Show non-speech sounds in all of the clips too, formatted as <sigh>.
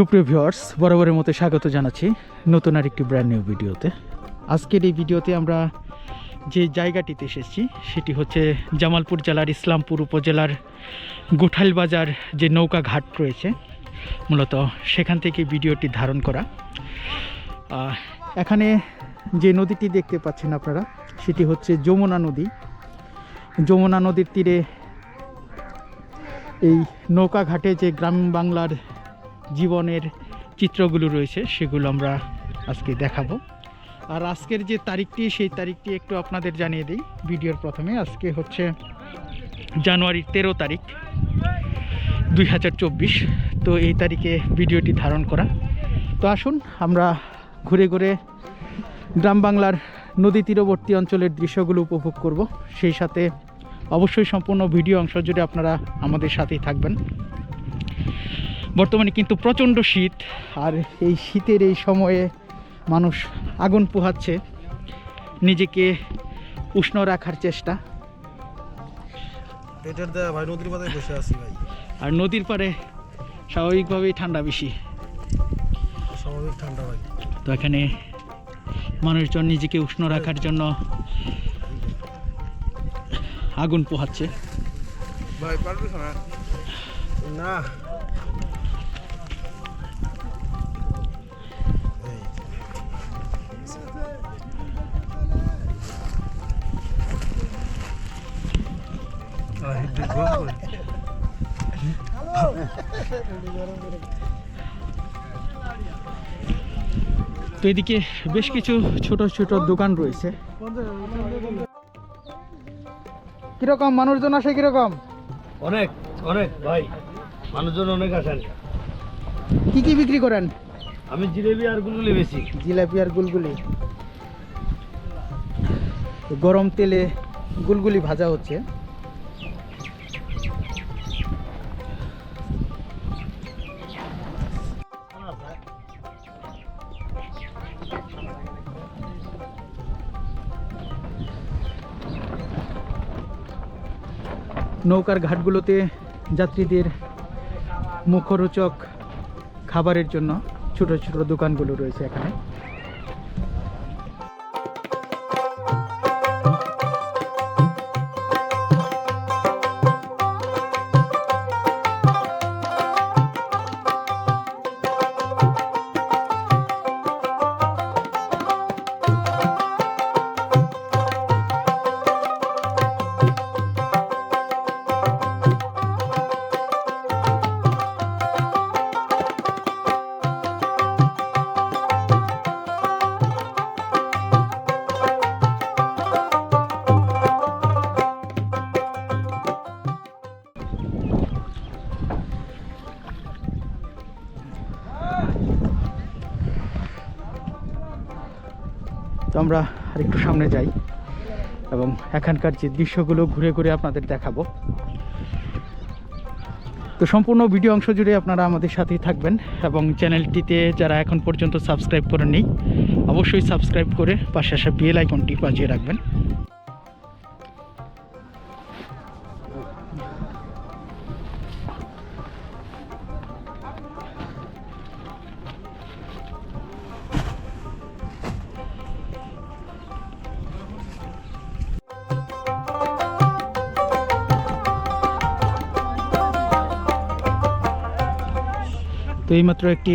সুপ্রিয় ভিউয়ার্স, বরাবরের মতো স্বাগত জানাচ্ছি নতুন আর একটি ব্র্যান্ড নিউ ভিডিওতে। আজকের এই ভিডিওতে আমরা যে জায়গাটিতে এসেছি, সেটি হচ্ছে জামালপুর জেলার ইসলামপুর উপজেলার গোঠাল বাজার যে নৌকা ঘাট রয়েছে, মূলত সেখান থেকে ভিডিওটি ধারণ করা। এখানে যে নদীটি দেখতে পাচ্ছেন আপনারা, সেটি হচ্ছে যমুনা নদী। যমুনা নদীর তীরে এই নৌকা ঘাটে যে গ্রাম বাংলার জীবনের চিত্রগুলো রয়েছে, সেগুলো আমরা আজকে দেখাবো। আর আজকের যে তারিখটি, সেই তারিখটি একটু আপনাদের জানিয়ে দিই ভিডিওর প্রথমে। আজকে হচ্ছে জানুয়ারির তেরো তারিখ, দুই হাজার চব্বিশ। তো এই তারিখে ভিডিওটি ধারণ করা। তো আসুন, আমরা ঘুরে ঘুরে গ্রাম বাংলার নদী তীরবর্তী অঞ্চলের দৃশ্যগুলো উপভোগ করব। সেই সাথে অবশ্যই সম্পূর্ণ ভিডিও অংশ জুড়ে আপনারা আমাদের সাথেই থাকবেন। বর্তমানে কিন্তু প্রচণ্ড শীত। আর এই শীতের এই সময়ে মানুষ আগুন পোহাচ্ছে নিজেকে উষ্ণ রাখার চেষ্টা। পেটের দেয়া ভাই নদীর পাতায় বসে আছি ভাই। আর নদীর পাড়ে স্বাভাবিকভাবেই ঠান্ডা বেশি। স্বাভাবিক ঠান্ডা ভাই। তো এখানে মানুষজন নিজেকে উষ্ণ রাখার জন্য আগুন পোহাচ্ছে। ভাই পারবে না। হিট গরম করে। তো এদিকে বেশ কিছু ছোট ছোট দোকান রয়েছে। কীরকম মানুষজন আসে কীরকম? অনেক অনেক ভাই মানুষজন অনেক আসেন। কি কি বিক্রি করেন? আমি জিলেবি আর গুলগুলি বেশি জিলাপি আর গুলগুলি। গরম তেলে গুলগুলি ভাজা হচ্ছে। নৌকার ঘাটগুলোতে যাত্রীদের মুখরোচক খাবারের জন্য ছোট ছোট দোকানগুলো রয়েছে এখানে। আরেকটু সামনে যাই এবং এখানকার যে দৃশ্যগুলো ঘুরে ঘুরে আপনাদের দেখাবো। তো সম্পূর্ণ ভিডিও অংশ জুড়ে আপনারা আমাদের সাথেই থাকবেন এবং চ্যানেলটিতে যারা এখন পর্যন্ত সাবস্ক্রাইব করেননি, অবশ্যই সাবস্ক্রাইব করে পাশে আসা বেল আইকনটি বাজিয়ে রাখবেন। তো এইমাত্র একটি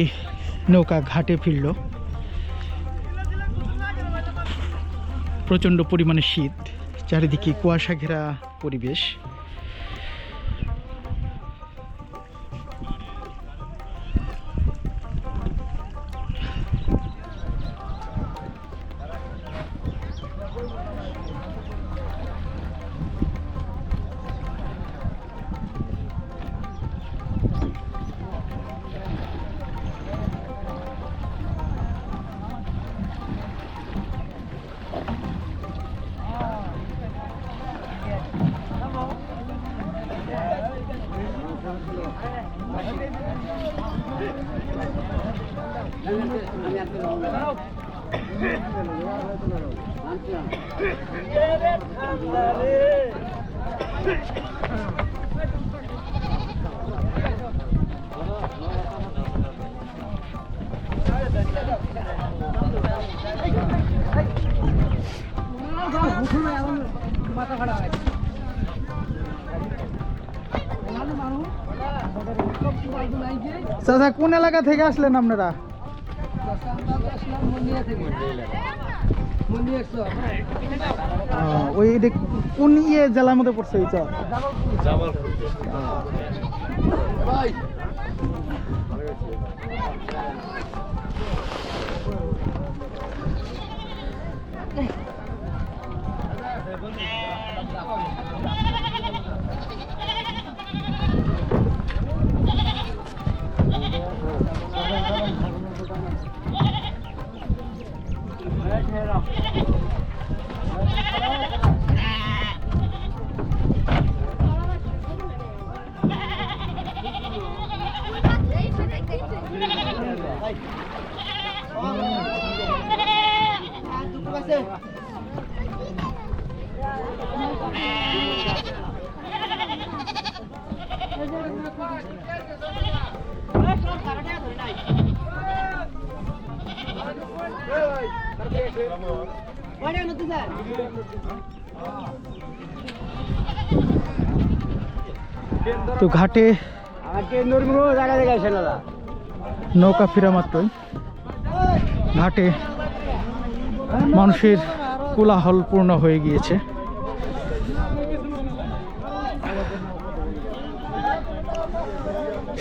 নৌকা ঘাটে ফিরল। প্রচণ্ড পরিমাণে শীত চারিদিকে কুয়াশা ঘেরা পরিবেশ। চাচা কোন এলাকা থেকে আসলেন আপনারা? ওই কোন ইয়ে জেলার মধ্যে পড়ছে এই চর? তো ঘাটে নৌকা ফেরা মাত্রই। ঘাটে মানুষের কোলাহল পূর্ণ হয়ে গিয়েছে।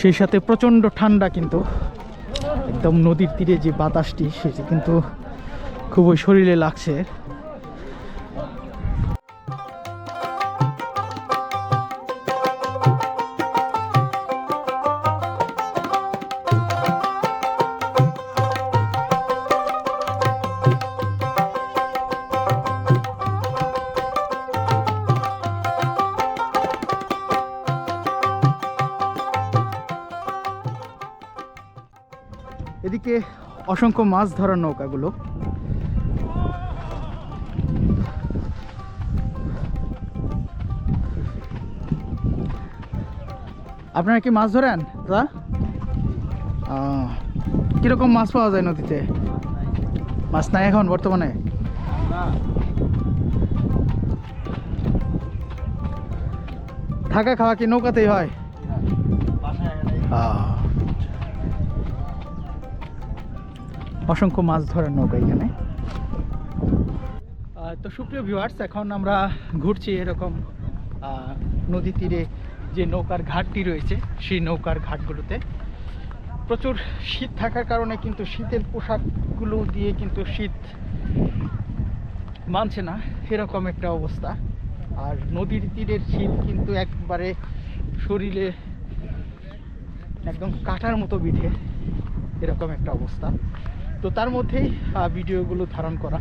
সেই সাথে প্রচণ্ড ঠান্ডা কিন্তু একদম নদীর তীরে যে বাতাসটি, সেটি কিন্তু খুবই শরীরে লাগছে। এদিকে অসংখ্য মাছ ধরার নৌকাগুলো। আপনারা কি মাছ ধরেন দাদা? কীরকম মাছ পাওয়া যায় নদীতে? মাছ নাই এখন বর্তমানে? থাকা খাওয়া কি নৌকাতেই হয়। অসংখ্য মাছ ধরার নৌকা এখানে। তো সুপ্রিয় ভিউয়ার্স এখন আমরা ঘুরছি এরকম নদী তীরে যে নৌকার ঘাটটি রয়েছে, সেই নৌকার ঘাটগুলোতে। প্রচুর শীত থাকার কারণে কিন্তু শীতের পোশাকগুলো দিয়ে কিন্তু শীত মানছে না, এরকম একটা অবস্থা। আর নদীর তীরের শীত কিন্তু একবারে শরীরে একদম কাটার মতো বিধে, এরকম একটা অবস্থা। তো তার মধ্যেই ভিডিওগুলো ধারণ করা।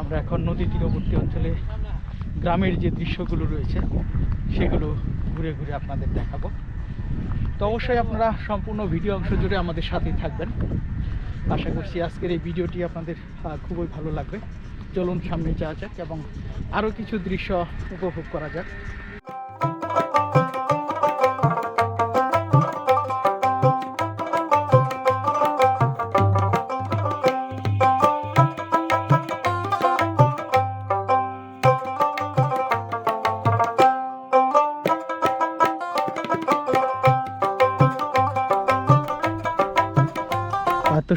আমরা এখন নদী তীরবর্তী অঞ্চলে গ্রামের যে দৃশ্যগুলো রয়েছে, সেগুলো ঘুরে ঘুরে আপনাদের দেখাবো। তো অবশ্যই আপনারা সম্পূর্ণ ভিডিও অংশ জুড়ে আমাদের সাথেই থাকবেন। আশা করছি আজকের এই ভিডিওটি আপনাদের খুবই ভালো লাগবে। চলুন সামনে যাওয়া যাক এবং আরও কিছু দৃশ্য উপভোগ করা যাক।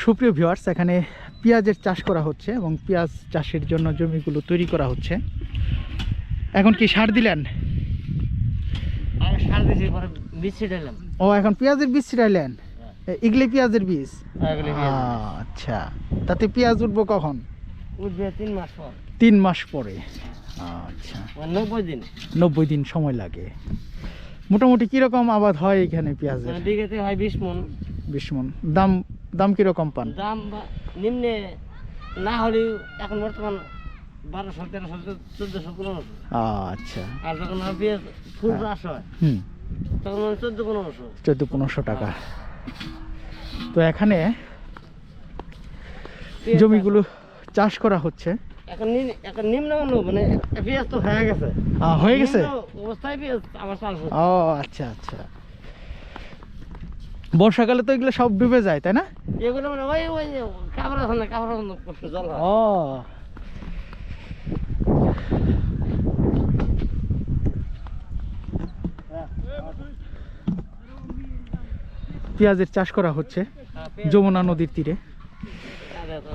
সুপ্রিয় ভিউয়ার্স এখানে পেঁয়াজের চাষ করা হচ্ছে এবং পেঁয়াজ চাষের জন্য জমিগুলো তৈরি করা হচ্ছে। এখন কি সার দিলেন? ও এখন পেঁয়াজের বীজ ছিটাইলেন? এ- এগুলি পেঁয়াজের বীজ? আচ্ছা। তাতে পেঁয়াজ উঠবো কখন? উঠবে তিন মাস পর। তিন মাস পরে। আচ্ছা। মানে নব্বই দিন। নব্বই দিন সময় লাগে। মোটামুটি কীরকম আবাদ হয় এখানে পেঁয়াজের? মানে বিঘাতে হয় বিশ মন। বিশ মন দাম দাম কীরকম পান? দাম নিম্নে না হলেও এখন বর্তমান বারোশো তেরোশো চোদ্দশো পনেরোশো। আচ্ছা। আর যখন আমার ফুল চাষ হয় হুম। তখন চোদ্দ পনেরোশো। চোদ্দ পনেরোশো টাকা। তো এখানে জমিগুলো চাষ করা হচ্ছে। এখন এখন নিম্ন মানে পেঁয়াজ তো হয়ে গেছে। হয়ে গেছে? অবস্থায় পেঁয়াজ আমার চাষ ও আচ্ছা আচ্ছা। বর্ষাকালে তো এগুলো সব ডুবে যায় তাই না? এগুলো মানে ওই ওই কাপড় আছে কাপড় জল ও। পেঁয়াজের চাষ করা হচ্ছে যমুনা নদীর তীরে।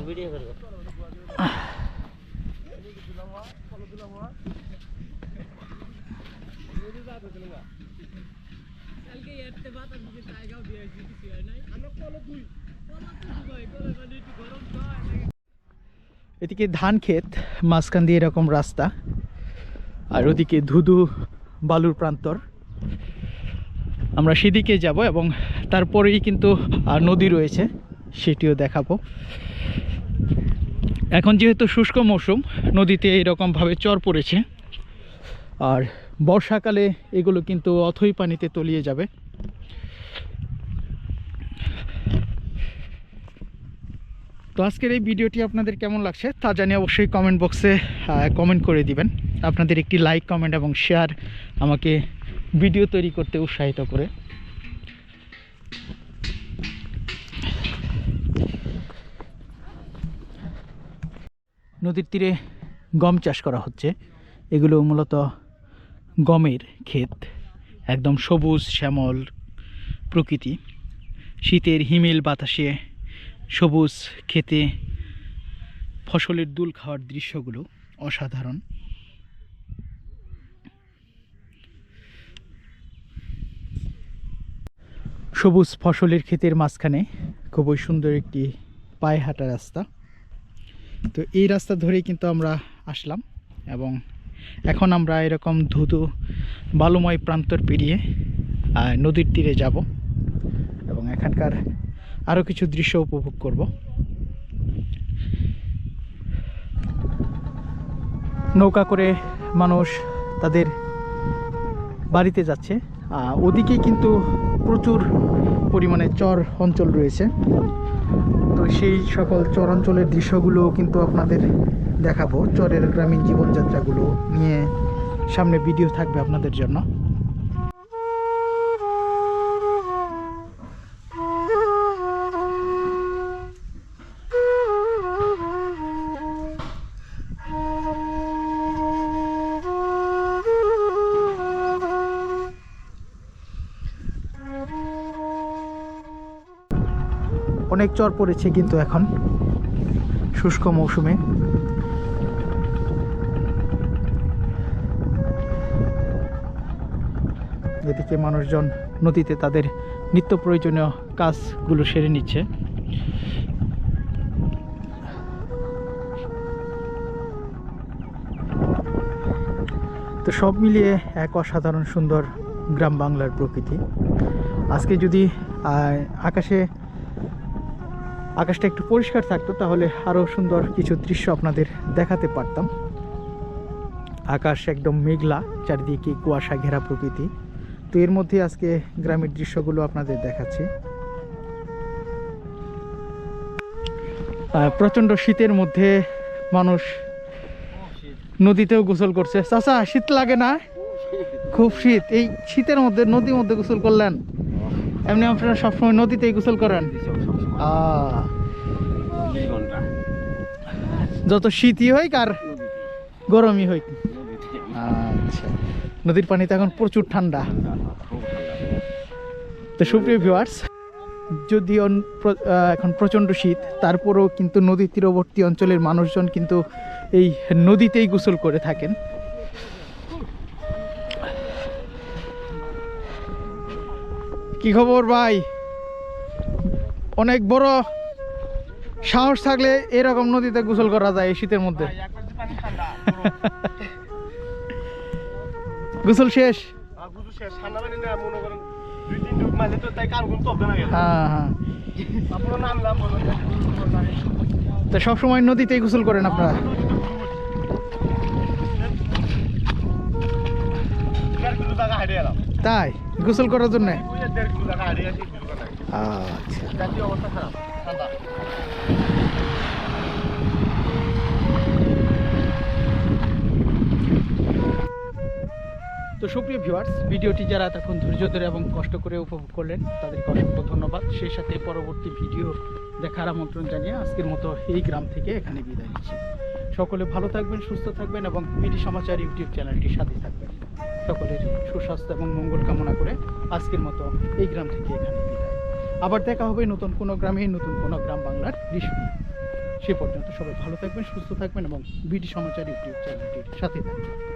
ভিডিও করব এদিকে ধান ক্ষেত, মাঝখান দিয়ে এরকম রাস্তা, আর ওদিকে ধুধু বালুর প্রান্তর। আমরা সেদিকে যাব এবং তারপরেই কিন্তু নদী রয়েছে, সেটিও দেখাবো। এখন যেহেতু শুষ্ক মৌসুম, নদীতে এরকমভাবে চর পড়েছে। আর বর্ষাকালে এগুলো কিন্তু অথই পানিতে তলিয়ে যাবে। তো আজকের এই ভিডিওটি আপনাদের কেমন লাগছে তা জানিয়ে অবশ্যই কমেন্ট বক্সে কমেন্ট করে দিবেন। আপনাদের একটি লাইক কমেন্ট এবং শেয়ার আমাকে ভিডিও তৈরি করতে উৎসাহিত করে। নদীর তীরে গম চাষ করা হচ্ছে। এগুলো মূলত গমের ক্ষেত, একদম সবুজ, শ্যামল প্রকৃতি। শীতের হিমেল বাতাসে সবুজ খেতে ফসলের দুল খাওয়ার দৃশ্যগুলো অসাধারণ। সবুজ ফসলের ক্ষেতের মাঝখানে খুবই সুন্দর একটি পায়ে হাঁটা রাস্তা। তো এই রাস্তা ধরেই কিন্তু আমরা আসলাম এবং এখন আমরা এরকম ধুধু বালুময় প্রান্তর পেরিয়ে নদীর তীরে যাব এবং এখানকার আরও কিছু দৃশ্য উপভোগ করব। নৌকা করে মানুষ তাদের বাড়িতে যাচ্ছে। ওদিকে কিন্তু প্রচুর পরিমাণে চর অঞ্চল রয়েছে। তো সেই সকল চর অঞ্চলের দৃশ্যগুলো কিন্তু আপনাদের দেখাবো। চরের গ্রামীণ জীবনযাত্রাগুলো নিয়ে সামনে ভিডিও থাকবে আপনাদের জন্য। অনেক চর পড়েছে কিন্তু এখন। শুষ্ক মৌসুমে। এদিকে মানুষজন নদীতে তাদের নিত্য প্রয়োজনীয় কাজগুলো সেরে নিচ্ছে। তো সব মিলিয়ে এক অসাধারণ সুন্দর গ্রাম বাংলার প্রকৃতি। আজকে যদি আকাশে আকাশটা একটু পরিষ্কার থাকতো, তাহলে আরও সুন্দর কিছু দৃশ্য আপনাদের দেখাতে পারতাম। আকাশ একদম মেঘলা, চারিদিকে কুয়াশা ঘেরা প্রকৃতি। তো এর মধ্যে আজকে গ্রামের দৃশ্যগুলো আপনাদের দেখাচ্ছি। প্রচণ্ড শীতের মধ্যে মানুষ নদীতেও গোসল করছে। চাচা, শীত লাগে না? খুব শীত। এই শীতের মধ্যে নদীর মধ্যে গোসল করলেন? এমনি আপনারা সবসময় নদীতেই গোসল করেন? যত শীতই হোক আর গরমই হোক। আচ্ছা। নদীর পানিতে এখন প্রচুর ঠান্ডা। তো সুপ্রিয় ভিউয়ার্স যদিও এখন প্রচণ্ড শীত তারপরেও কিন্তু নদী তীরবর্তী অঞ্চলের মানুষজন কিন্তু এই নদীতেই গোসল করে থাকেন। কি খবর ভাই? অনেক বড় সাহস থাকলে এরকম নদীতে গোসল করা যায় এই শীতের মধ্যে। <laughs> গোসল শেষ? হ্যাঁ হ্যাঁ তো সবসময় নদীতেই গোসল করেন আপনারা? তাই? গোসল করার জন্য? আচ্ছা। তো সুপ্রিয় ভিউয়ার্স ভিডিওটি যারা এতক্ষণ ধৈর্য ধরে এবং কষ্ট করে উপভোগ করলেন তাদেরকে অসংখ্য ধন্যবাদ। সেই সাথে পরবর্তী ভিডিও দেখার আমন্ত্রণ জানিয়ে আজকের মতো এই গ্রাম থেকে এখানে বিদায় নিচ্ছি। সকলে ভালো থাকবেন সুস্থ থাকবেন এবং বিডি সমাচার ইউটিউব চ্যানেলটির সাথে থাকবেন। সকলের সুস্বাস্থ্য এবং মঙ্গল কামনা করে আজকের মতো এই গ্রাম থেকে এখানে আবার দেখা হবে নতুন কোনো গ্রামে, নতুন কোনো গ্রাম বাংলার দৃশ্য। সে পর্যন্ত সবাই ভালো থাকবেন, সুস্থ থাকবেন এবং বিটি সমাচার ইউটিউব চ্যানেলটির সাথে থাকবেন